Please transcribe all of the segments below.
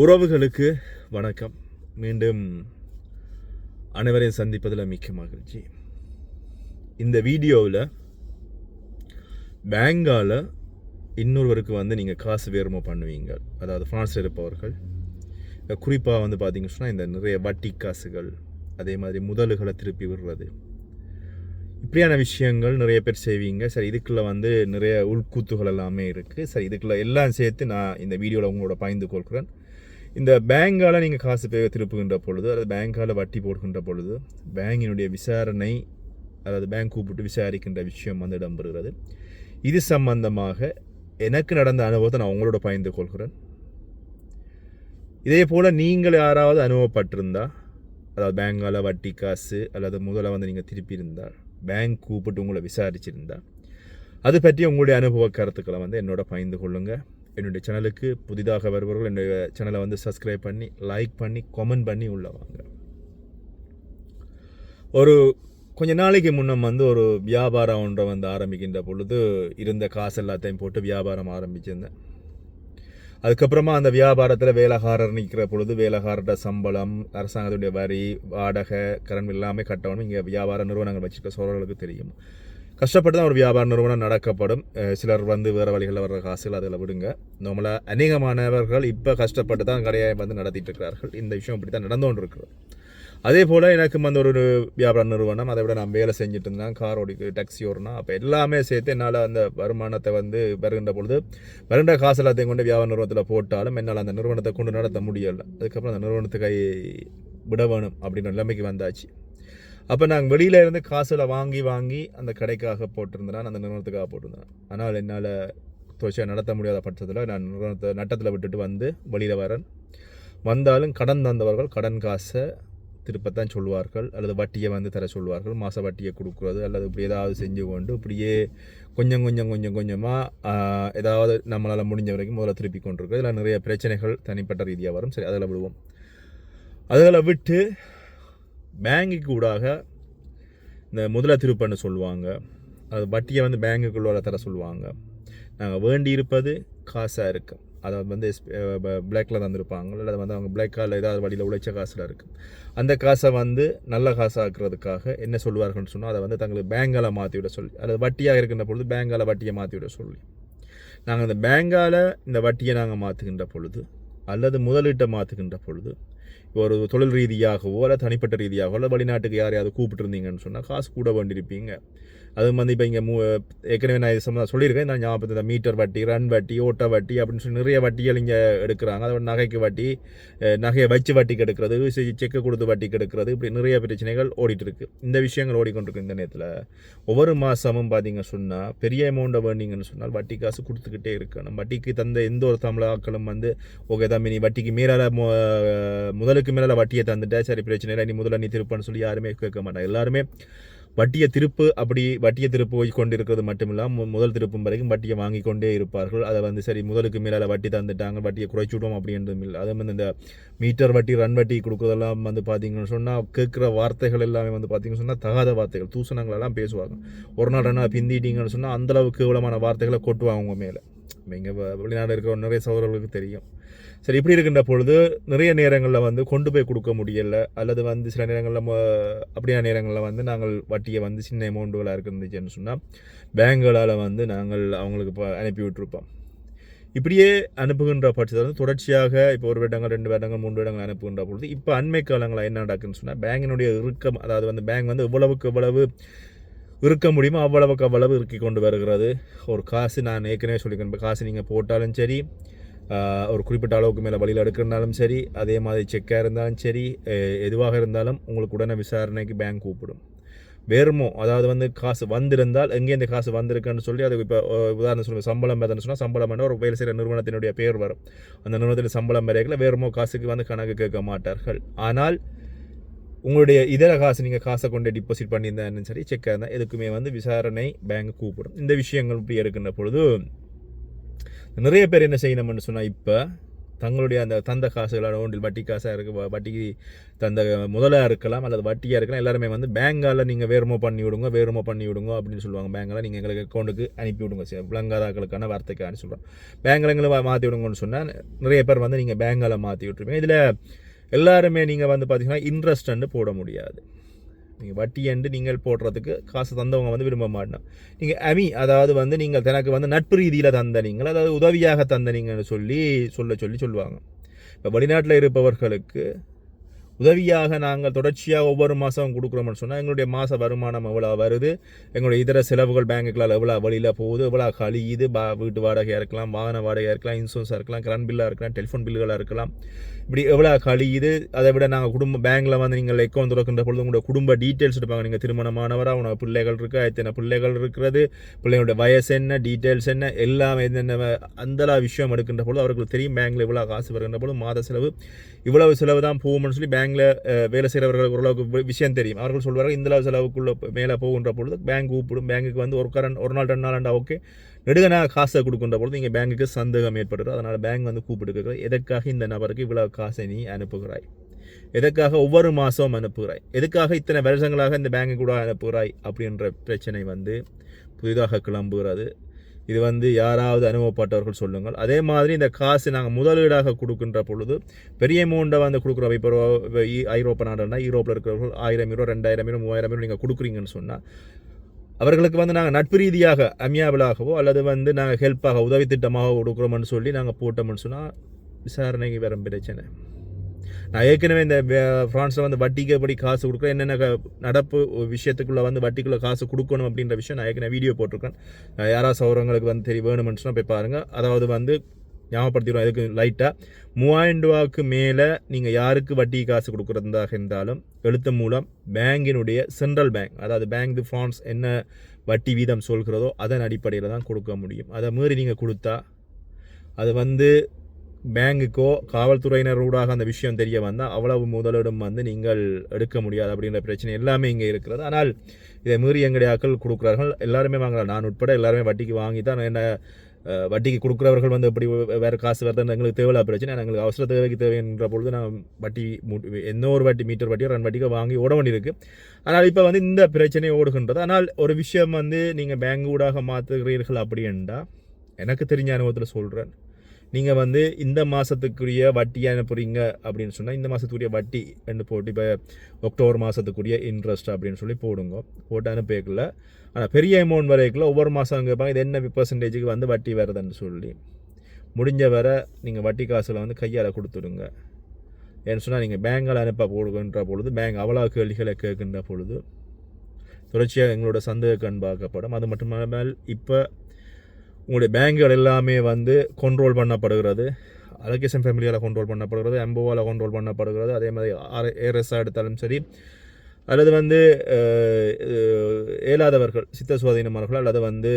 உறவுகளுக்கு வணக்கம். மீண்டும் அனைவரையும் சந்திப்பதில் மிக்க மகிழ்ச்சி. இந்த வீடியோவில் பேங்கால் இன்னொருவருக்கு வந்து நீங்கள் காசு வேறுமோ பண்ணுவீங்க. அதாவது ஃப்ரான்ஸில் இருப்பவர்கள் குறிப்பாக வந்து பார்த்தீங்கன்னு சொன்னால் இந்த நிறைய வட்டி காசுகள் அதே மாதிரி முதலுகளை திருப்பி விடுறது. இப்படியான விஷயங்கள் நிறைய பேர் செய்வீங்க. சரி இதுக்குள்ளே வந்து நிறைய உள்கூத்துகள் எல்லாமே இருக்குது சரி இதுக்குள்ளே எல்லாம் சேர்த்து நான் இந்த வீடியோவில் உங்களோட பகிர்ந்து கொள்கிறேன். இந்த பேங்கால் நீங்கள் காசு பே திருப்புகின்ற பொழுது அல்லது பேங்கால் வட்டி போடுகின்ற பொழுது பேங்கினுடைய விசாரணை அதாவது பேங்க் கூப்பிட்டு விசாரிக்கின்ற விஷயம் வந்து இடம்பெறுகிறது. இது சம்பந்தமாக எனக்கு நடந்த அனுபவத்தை நான் உங்களோட பகிர்ந்து கொள்கிறேன். இதே போல் நீங்கள் யாராவது அனுபவப்பட்டிருந்தா அதாவது பேங்கால் வட்டி காசு அல்லது முதல்ல வந்து நீங்கள் திருப்பியிருந்தால் பேங்க் கூப்பிட்டு உங்களை விசாரிச்சிருந்தா அது பற்றி உங்களுடைய அனுபவ கருத்துக்களை வந்து என்னோட பகிர்ந்து கொள்ளுங்கள் என்னுடைய சேனலுக்கு புதிதாக வருபவர்கள் என்னுடைய சேனலை வந்து சப்ஸ்கிரைப் பண்ணி லைக் பண்ணி கமெண்ட் பண்ணி உள்ளே வாங்க. ஒரு கொஞ்ச நாளைக்கு முன்னம் வந்து ஒரு வியாபாரம் ஒன்றை வந்து ஆரம்பிக்கின்ற பொழுது இருந்த காசு எல்லாத்தையும் போட்டு வியாபாரம் ஆரம்பிச்சிருந்தேன். அதுக்கப்புறமா அந்த வியாபாரத்தில் வேலைக்காரர் நிற்கிற பொழுது வேலைக்காரோட சம்பளம் அரசாங்கத்துடைய வரி வாடகை கரண்ட் எல்லாமே கட்டணும். இங்கே வியாபார நிறுவனங்கள் வச்சுருக்க சோழர்களுக்கு தெரியும். கஷ்டப்பட்டு தான் ஒரு வியாபார நிறுவனம் நடக்கப்படும். சிலர் வந்து வேறு வழிகளில் வர்ற காசுகள் அதில் விடுங்க. நம்மளாக அநேகமானவர்கள் இப்போ கஷ்டப்பட்டு தான் கடையை வந்து நடத்திட்டு இருக்கிறார்கள். இந்த விஷயம் இப்படி தான் நடந்து கொண்டு இருக்கிறது அதே போல் எனக்கு வந்து ஒரு வியாபார நிறுவனம். அதை விட நான் வேலை செஞ்சுட்டு இருந்தேன். கார் ஓடிக்கு டாக்ஸி ஓடணும் அப்போ எல்லாமே சேர்த்து என்னால் அந்த வருமானத்தை வந்து வருகின்ற பொழுது வருகின்ற காசு எல்லாத்தையும் கொண்டு வியாபார நிறுவனத்தில் போட்டாலும் என்னால் அந்த நிறுவனத்தை கொண்டு நடத்த முடியலை. அதுக்கப்புறம் அந்த நிறுவனத்துக்கு கை விட வேணும் அப்படின்ற நிலைமைக்கு வந்தாச்சு. அப்போ நாங்கள் வெளியில இருந்து காசில் வாங்கி வாங்கி அந்த கடைக்காக போட்டிருந்தேன். அந்த நிறுவனத்துக்காக போட்டிருந்தேன். ஆனால் என்னால் தொடர்ச்சியாக நடத்த முடியாத பட்சத்தில் நான் நிறுவனத்தை நட்டத்தில் விட்டுட்டு வந்து வெளியில் வரேன். வந்தாலும் கடன் தந்தவர்கள் கடன் காசை திருப்பத்தான் சொல்வார்கள். அல்லது வட்டியை வந்து தர சொல்வார்கள். மாத வட்டியை கொடுக்குறது. அல்லது இப்படி ஏதாவது செஞ்சு கொண்டு இப்படியே கொஞ்சம் கொஞ்சம் கொஞ்சம் கொஞ்சமாக ஏதாவது நம்மளால் முடிஞ்ச வரைக்கும் முதல்ல திருப்பி கொண்டிருக்கோம் இதில் நிறைய பிரச்சனைகள் தனிப்பட்ட ரீதியாக வரும். சரி அதில் விடுவோம். அதில் விட்டு பேங்குக்கு ஊடாக இந்த முதல திருப்பன்னு சொல்லுவாங்க. அது வட்டியை வந்து பேங்குக்குள்ள தர சொல்லுவாங்க. நாங்கள் வேண்டி இருப்பது காசாக இருக்கும் அதை வந்து பிளாக்கில் தந்திருப்பாங்க. அல்லது வந்து அவங்க பிளாக்கால் ஏதாவது வழியில் உழைச்ச காசில் இருக்கும் அந்த காசை வந்து நல்ல காசாக்குறதுக்காக என்ன சொல்லுவார்கள்னு சொன்னால் அதை வந்து தங்களுக்கு பேங்கால் மாற்றி விட சொல்லி அல்லது வட்டியாக இருக்கின்ற பொழுது பேங்கால் வட்டியை மாற்றி விட சொல்லி. நாங்கள் அந்த பேங்கால் இந்த வட்டியை நாங்கள் மாற்றுகின்ற பொழுது அல்லது முதலீட்டை மாற்றுகின்ற பொழுது ஒரு தொழில் ரீதியாகவோ இல்லை தனிப்பட்ட ரீதியாகவோ இல்லை வெளிநாட்டுக்கு யாரையாவது கூப்பிட்டுருந்தீங்கன்னு சொன்னால் காசு கூட வேண்டியிருப்பீங்க. அது வந்து இப்போ இங்கே மூ ஏற்கனவே நான் இது சம்மந்தம் சொல்லியிருக்கேன். நான் ஞாபகத்தில் இந்த மீட்டர் வட்டி ரன் வட்டி ஓட்ட வட்டி அப்படின்னு சொல்லி நிறைய வட்டிகள் இங்கே எடுக்கிறாங்க. அதோட நகைக்கு வட்டி நகையை வச்சு வட்டிக்கு எடுக்கிறது செக்கு கொடுத்து வட்டிக்கு எடுக்கிறது இப்படி நிறைய பிரச்சனைகள் ஓடிட்டு இருக்கு. இந்த விஷயங்கள் ஓடிக்கொண்டிருக்கு இந்த நேரத்தில். ஒவ்வொரு மாதமும் பார்த்தீங்க சொன்னால் பெரிய அமௌண்ட்டை வேண்டிங்கன்னு சொன்னால் வட்டி காசு கொடுத்துக்கிட்டே இருக்கணும். வட்டிக்கு தந்த எந்த ஒரு தமிழாக்களும் வந்து ஓகே தம்பி நீ வட்டிக்கு மேலே முதலுக்கு மேலே வட்டியை தந்துட்டா சரி பிரச்சனை இல்லை நீ முதல்ல நீ திருப்பன்னு சொல்லி யாருமே கேட்க மாட்டாங்க. எல்லாருமே வட்டியை திருப்பு அப்படி வட்டியை திருப்பு போய் கொண்டு இருக்கிறது மட்டும் முதல் திருப்பும் வரைக்கும் வட்டியை வாங்கி கொண்டே இருப்பார்கள். அதை வந்து சரி முதலுக்கு மேலே வட்டி தந்துட்டாங்க வட்டியை குறைச்சுடுவோம் அப்படின்றதும் இல்லை. அது வந்து இந்த மீட்டர் வட்டி ரன் வட்டி கொடுக்குறதெல்லாம் வந்து பார்த்தீங்கன்னு சொன்னால் கேட்குற வார்த்தைகள் எல்லாமே வந்து பார்த்தீங்கன்னு சொன்னால் தகாத வார்த்தைகள் தூசணங்களெல்லாம் பேசுவாங்க. ஒரு நாள் ரெண்டு நாள் பிந்திட்டீங்கன்னு சொன்னால் அந்தளவுக்கு கேவலமான வார்த்தைகளை கொட்டுவாங்க உங்கள் மேலே. இங்கே வெளிநாடு இருக்கிற நிறைய சகோதரர்களுக்கு தெரியும். சரி இப்படி இருக்கின்ற பொழுது நிறைய நேரங்களில் வந்து கொண்டு போய் கொடுக்க முடியல அல்லது வந்து சில நேரங்களில் அப்படியான நேரங்களில் வந்து நாங்கள் வட்டியை வந்து சின்ன அமௌண்ட்டுகளாக இருந்துச்சுன்னு சொன்னால் பேங்குகளால் வந்து நாங்கள் அவங்களுக்கு இப்போ அனுப்பி விட்டுருப்போம். இப்படியே அனுப்புகின்ற பட்சத்தில் வந்து தொடர்ச்சியாக இப்போ ஒரு வருடங்கள் ரெண்டு வருடங்கள் மூன்று வருடங்கள் அனுப்புகின்ற பொழுது இப்போ அண்மை காலங்களில் என்ன நடக்குன்னு சொன்னால் பேங்கினுடைய இறுக்கம் அதாவது வந்து பேங்க் வந்து எவ்வளவுக்கு எவ்வளவு இருக்க முடியுமோ அவ்வளவுக்கு அவ்வளவு இறுக்கி கொண்டு வருகிறது. ஒரு காசு நான் ஏற்கனவே சொல்லிக்கிறேன் இப்போ காசு நீங்கள் போட்டாலும் சரி ஒரு குறிப்பிட்ட அளவுக்கு மேலே வழியில் எடுக்கிறனாலும் சரி அதே மாதிரி செக்காக இருந்தாலும் சரி எதுவாக இருந்தாலும் உங்களுக்கு உடனே விசாரணைக்கு பேங்க் கூப்பிடும். வெறுமோ அதாவது வந்து காசு வந்திருந்தால் எங்கே இந்த காசு வந்திருக்குன்னு சொல்லி அது இப்போ உதாரணம் சொல்லுங்கள் சம்பளம் பார்த்தோன்னு சொன்னால் சம்பளம் ஒரு வேலை செய்கிற நிறுவனத்தினுடைய பேர் வரும். அந்த நிறுவனத்தில் சம்பளம் வரைகளை வேறுமோ காசுக்கு வந்து கணக்கு கேட்க மாட்டார்கள். ஆனால் உங்களுடைய இதர காசு நீங்கள் காசை கொண்டு டிபாசிட் பண்ணியிருந்தாலும் சரி செக்காக இருந்தால் எதுக்குமே வந்து விசாரணை பேங்க் கூப்பிடும். இந்த விஷயங்கள் இப்படி எடுக்கின்ற பொழுது நிறைய பேர் என்ன செய்யணும்னு சொன்னால் இப்போ தங்களுடைய அந்த தந்த காசுகளோட ஒன்றில் வட்டி காசாக இருக்கு வட்டிக்கு தந்த முதலாக இருக்கலாம் அல்லது வட்டியாக இருக்கலாம் எல்லாருமே வந்து பேங்கால் நீங்கள் வேறுமோ பண்ணி விடுங்க வேறுமோ பண்ணி விடுங்க அப்படின்னு சொல்லுவாங்க. பேங்கால் நீங்கள் எங்களுக்கு அக்கௌண்ட்டுக்கு அனுப்பி விடுங்க. சார் விளங்காதாக்களுக்கான வார்த்தைக்கான சொல்கிறோம் பேங்கில் எங்களை மாற்றி விடுங்கன்னு சொன்னால் நிறைய பேர் வந்து நீங்கள் பேங்கால் மாற்றி விட்டுருப்பீங்க இதில் எல்லாருமே நீங்கள் வந்து பார்த்தீங்கன்னா இன்ட்ரெஸ்ட் போட முடியாது. நீங்கள் வட்டி என்று நீங்கள் போடுறதுக்கு காசு தந்தவங்க வந்து விரும்ப மாட்டோம் நீங்கள் அமி அதாவது வந்து நீங்கள் தனக்கு வந்து நட்பு ரீதியில் தந்த நீங்கள் அதாவது உதவியாக தந்தனீங்கன்னு சொல்லி சொல்ல சொல்லி சொல்லுவாங்க. இப்போ வெளிநாட்டில் இருப்பவர்களுக்கு உதவியாக நாங்கள் தொடர்ச்சியாக ஒவ்வொரு மாதம் கொடுக்குறோம்னு சொன்னால் எங்களுடைய மாத வருமானம் எவ்வளோ வருது? எங்களுடைய இதர செலவுகள் பேங்குகளால் எவ்வளோ வழியில் போகுது? எவ்வளோ கழியுது பா வீட்டு வாடகையாக இருக்கலாம் வாகன வாடகையாக இருக்கலாம் இன்சூரன்ஸாக இருக்கலாம் கரண்ட் பில்லாக இருக்கலாம் டெலிஃபோன் பில்லுகளாக இருக்கலாம். இப்படி எவ்வளோ கழியுது அதை விட நாங்கள் குடும்ப பேங்கில் வந்து நீங்கள் அக்கௌண்ட் திறக்கின்ற பொழுது உங்களுடைய குடும்ப டீட்டெயில்ஸ் எடுப்பாங்க. நீங்கள் திருமணமானவராக உனக்கு பிள்ளைகள் இருக்குது எத்தனை பிள்ளைகள் இருக்கிறது பிள்ளைங்களோட வயசு என்ன டீட்டெயில்ஸ் என்ன எல்லாமே என்னென்ன அந்தலா விஷயம் எடுக்கின்ற பொழுது அவர்களுக்கு தெரியும் பேங்கில் இவ்வளோ காசு வருகின்ற பொழுது மாத செலவு இவ்வளவு செலவு தான் போகும்னு சொல்லி பேங்க் பேங்க்கில் வேலை செய்கிறவர்களுக்கு ஓரளவுக்கு விஷயம் தெரியும். அவர்கள் சொல்வார்கள் இந்த அளவு செலவுக்குள்ளே மேலே போகின்ற பொழுது பேங்க் கூப்பிடும். பேங்குக்கு வந்து ஒரு கரண்ட் ஒரு நாள் ரெண்டு நாள் ஓகே நெடுகனாக காசை கொடுக்குன்ற பொழுது இங்கே பேங்குக்கு சந்தேகம் ஏற்படுறது அதனால் பேங்க் வந்து கூப்பிட்டு எதற்காக இந்த நபருக்கு இவ்வளவு காசை நீ அனுப்புகிறாய்? எதற்காக ஒவ்வொரு மாதம் அனுப்புகிறாய்? எதுக்காக இத்தனை வருஷங்களாக இந்த பேங்கு கூட அனுப்புகிறாய்? அப்படின்ற பிரச்சனை வந்து புதிதாக கிளம்புகிறது. இது வந்து யாராவது அனுபவப்பட்டவர்கள் சொல்லுங்கள். அதே மாதிரி இந்த காசு நாங்கள் முதலீடாக கொடுக்கின்ற பொழுது பெரிய அமௌண்ட்டை வந்து கொடுக்குறோம். இப்போ ஐரோப்பா நாடுனா யூரோப்பில் இருக்கிறவர்கள் ஆயிரம் யூரோ ரெண்டாயிரம் யூரோ மூவாயிரம் யூரோ நீங்கள் கொடுக்குறீங்கன்னு சொன்னால் அவர்களுக்கு வந்து நாங்கள் நட்பு ரீதியாக அமியாபிளாகவோ அல்லது வந்து நாங்கள் ஹெல்ப்பாக உதவி திட்டமாக கொடுக்குறோம்னு சொல்லி நாங்கள் போட்டோம்னு சொன்னால் விசாரணைக்கு வரும் பிரச்சனை. நான் ஏற்கனவே இந்த ஃப்ரான்ஸில் வந்து வட்டிக்கு எப்படி காசு கொடுக்குறேன் என்னென்ன நடப்பு விஷயத்துக்குள்ளே வந்து வட்டிக்குள்ளே காசு கொடுக்கணும் அப்படின்ற விஷயம் நான் ஏற்கனவே வீடியோ போட்டிருக்கேன். யாராவது சௌரங்களுக்கு வந்து தெரிய வேணுமென்னு சொன்னால் போய் பாருங்கள் அதாவது வந்து ஞாபகப்படுத்திடுவோம் அதுக்கு லைட்டாக மூவாயிரம் ரூபாவுக்கு மேலே நீங்கள் யாருக்கு வட்டி காசு கொடுக்குறதாக இருந்தாலும் எழுத்து மூலம் பேங்கினுடைய சென்ட்ரல் பேங்க் அதாவது பேங்க் தி ஃபான்ஸ் என்ன வட்டி வீதம் சொல்கிறதோ அதன் அடிப்படையில் தான் கொடுக்க முடியும். அதை மீறி நீங்கள் கொடுத்தா அது வந்து பேங்குக்கோ காவல்துறையினர் ஊடாக அந்த விஷயம் தெரிய வந்தால் அவ்வளவு முதலிடம் வந்து நீங்கள் எடுக்க முடியாது அப்படின்ற பிரச்சனை எல்லாமே இங்கே இருக்கிறது. ஆனால் இதை மீறி எங்களுடைய ஆக்கள் கொடுக்குறார்கள். எல்லாருமே வாங்கலாம். நான் உட்பட எல்லாருமே வட்டிக்கு வாங்கி தான் என்ன வட்டிக்கு கொடுக்குறவர்கள் வந்து எப்படி வேறு காசு வருதுன்னு எங்களுக்கு தேவையில்லா பிரச்சனை. எங்களுக்கு அவசர தேவைக்கு தேவைன்ற பொழுது நான் வட்டி எந்த ஒரு வட்டி மீட்டர் வட்டியோ ரன் வட்டிக்கோ வாங்கி ஓட வேண்டியிருக்கு. ஆனால் இப்போ வந்து இந்த பிரச்சனை ஓடுகின்றது. ஆனால் ஒரு விஷயம் வந்து நீங்கள் பேங்க் ஊடாக மாற்றுகிறீர்கள் அப்படி என்றால் எனக்கு தெரிஞ்ச அனுபவத்தில் சொல்கிறேன் நீங்கள் வந்து இந்த மாதத்துக்குரிய வட்டி அனுப்புறீங்க அப்படின்னு சொன்னால் இந்த மாதத்துக்குரிய வட்டி என்று போட்டு இப்போ அக்டோபர் மாதத்துக்குரிய இன்ட்ரெஸ்ட் அப்படின்னு சொல்லி போடுங்க. போட்டு அனுப்பிக்கல. ஆனால் பெரிய அமௌண்ட் வரைக்கும் ஒவ்வொரு மாதம் கேட்பாங்க இது என்ன பர்சன்டேஜுக்கு வந்து வட்டி வருதுன்னு சொல்லி. முடிஞ்ச வர நீங்கள் வட்டி காசில் வந்து கையால் கொடுத்துடுங்க. ஏன்னு சொன்னால் நீங்கள் பேங்கில் அனுப்ப போடுகின்ற பொழுது பேங்க் அவ்வளோ கேள்விகளை கேட்கின்ற பொழுது தொடர்ச்சியாக எங்களோட சந்தேக கண் பார்க்கப்படும். அது மட்டுமல்லாமல் இப்போ உங்களுடைய பேங்குகள் எல்லாமே வந்து கண்ட்ரோல் பண்ணப்படுகிறது. அலகேஷன் ஃபேமிலியால் கண்ட்ரோல் பண்ணப்படுகிறது. எம்போவால் கண்ட்ரோல் பண்ணப்படுகிறது. அதே மாதிரி ஆர் ஏஎஸ்ஆ எடுத்தாலும் சரி. அல்லது வந்து இயலாதவர்கள் சித்த சுவாதீனமானவர்கள் அல்லது வந்து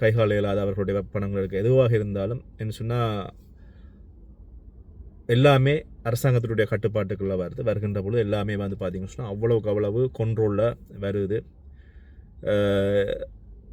கைகால் இயலாதவர்களுடைய பணங்களுக்கு எதுவாக இருந்தாலும் என்ன சொன்னால் எல்லாமே அரசாங்கத்தினுடைய கட்டுப்பாட்டுக்குள்ளே வருது. வருகின்ற பொழுது எல்லாமே வந்து பார்த்திங்கன்னு சொன்னால் அவ்வளவுக்கு அவ்வளவு கண்ட்ரோலில் வருது.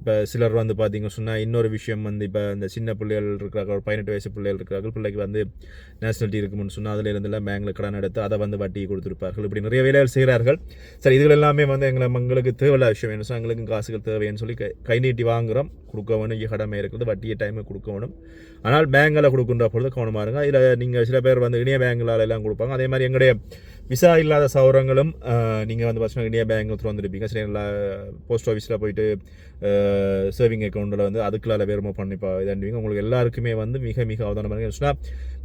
இப்போ சிலர் வந்து பார்த்திங்க சொன்னால் இன்னொரு விஷயம் வந்து இப்போ இந்த சின்ன பிள்ளைகள் இருக்கிறாங்க ஒரு பதினெட்டு வயசு பிள்ளைகள் இருக்கிறார்கள் பிள்ளைக்கு வந்து நேஷனாலிட்டி இருக்கும்னு சொன்னால் அதில் இருந்தெல்லாம் பேங்கில் கடன் எடுத்து அதை வந்து வட்டி கொடுத்துருப்பார்கள். இப்படி நிறைய வேலைகள் செய்கிறார்கள். சரி இதுகள் எல்லாமே வந்து எங்களை எங்களுக்கு தேவையில்ல விஷயம். வேணும் சொன்னால் எங்களுக்கும் காசுகள் தேவைன்னு சொல்லி கை நீட்டி வாங்குகிறோம் கொடுக்க வேணும் கடமை இருக்குது. வட்டியை டைமை கொடுக்க வேணும் ஆனால் பேங்கில் கொடுக்குன்ற பொழுது கவனமாக இருங்க. இதில் நீங்கள் சில பேர் வந்து இணைய பேங்கில் எல்லாம் கொடுப்பாங்க. அதே மாதிரி எங்களுடைய விசா இல்லாத சௌரங்களும் நீங்கள் வந்து பார்த்தீங்கன்னா இந்தியா பேங்க் திறந்துருப்பீங்க. சரி எல்லா போஸ்ட் ஆஃபீஸில் போயிட்டு சேவிங் அக்கௌண்ட்டில் வந்து அதுக்குள்ளால வேறுமா பண்ணிப்பா இதாண்டுவீங்க. உங்களுக்கு எல்லாருக்குமே வந்து மிக மிக அவதானம் சொன்னால்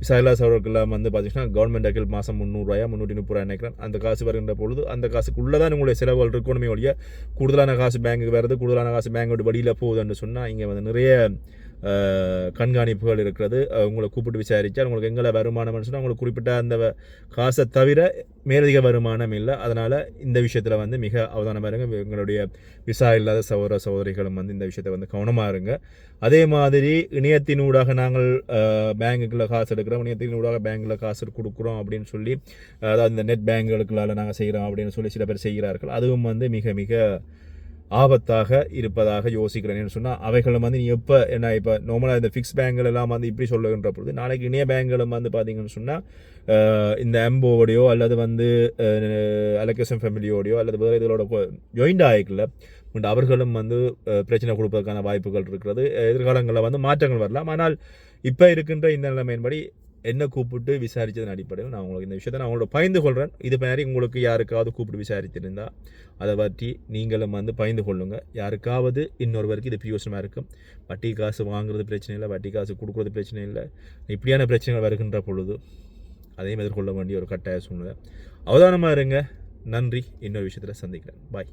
சைலாஸ் இல்லாத வந்து பார்த்தீங்கன்னா கவர்மெண்ட் அக்கௌண்ட் மாதம் முந்நூறுரூவாயா முந்நூற்றி முப்பது ரூபாய் நினைக்கிறேன். அந்த காசு வருகின்ற பொழுது அந்த காசுக்குள்ளே தான் உங்களுடைய செலவுகள் இருக்கணுமே ஒழிய கூடுதலான காசு பேங்க்கு வருது கூடுதலான காசு பேங்கோட வழியில் போகுதுன்னு சொன்னால் இங்கே வந்து நிறைய கண்காணிப்புகள் இருக்கிறது. உங்களை கூப்பிட்டு விசாரித்தால் உங்களுக்கு எங்களை வருமானம் சொன்னால் உங்களுக்கு குறிப்பிட்ட அந்த காசை தவிர மேலதிக வருமானம் இல்லை. அதனால் இந்த விஷயத்தில் வந்து மிக அவதானமாக இருங்க. எங்களுடைய விசா இல்லாத சகோதர சகோதரிகளும் வந்து இந்த விஷயத்தை வந்து கவனமாக இருங்க. அதே மாதிரி இணையத்தினூடாக நாங்கள் பேங்குக்குள்ள காசு எடுக்கிறோம். இணையத்தினூடாக பேங்கில் காசு கொடுக்குறோம் அப்படின்னு சொல்லி அதாவது இந்த நெட் பேங்குகளுக்குள்ளால் நாங்கள் செய்கிறோம் அப்படின்னு சொல்லி சில பேர் செய்கிறார்கள். அதுவும் வந்து மிக மிக ஆபத்தாக இருப்பதாக யோசிக்கிறேன்னு சொன்னால் அவைகளும் வந்து நீ எப்போ என்ன இப்போ நார்மலாக இந்த ஃபிக்ஸ் பேங்கில் எல்லாம் வந்து இப்படி சொல்லுகின்ற பொழுது நாளைக்கு இணைய பேங்க்களும் வந்து பார்த்தீங்கன்னு சொன்னால் இந்த எம்போவோடையோ அல்லது வந்து அலகேசன் ஃபேமிலியோடையோ அல்லது வேறு இதோட ஜாயிண்ட் ஆகிக்கல பட் அவர்களும் வந்து பிரச்சனை கொடுப்பதற்கான வாய்ப்புகள் இருக்கிறது. எதிர்காலங்களில் வந்து மாற்றங்கள் வரலாம். ஆனால் இப்போ இருக்கின்ற இந்த நிலைமையின்படி என்ன கூப்பிட்டு விசாரித்ததன் அடிப்படையில் நான் உங்களுக்கு இந்த விஷயத்தை நான் உங்களோட பயந்து கொள்கிறேன் இது மாதிரி உங்களுக்கு யாருக்காவது கூப்பிட்டு விசாரித்திருந்தால் அதை பற்றி நீங்களும் வந்து பயந்து கொள்ளுங்கள் யாருக்காவது இன்னொருவருக்கு இது பியோசனமாக இருக்கும். வட்டி காசு வாங்குறது பிரச்சனை இல்லை வட்டி காசு கொடுக்குறது பிரச்சனை இல்லை. இப்படியான பிரச்சனைகள் வருகின்ற பொழுது அதையும் எதிர்கொள்ள வேண்டிய ஒரு கட்டாய சூழ்நிலை. அவதானமாக இருங்க. நன்றி. இன்னொரு விஷயத்தில் சந்திக்கிறேன். பாய்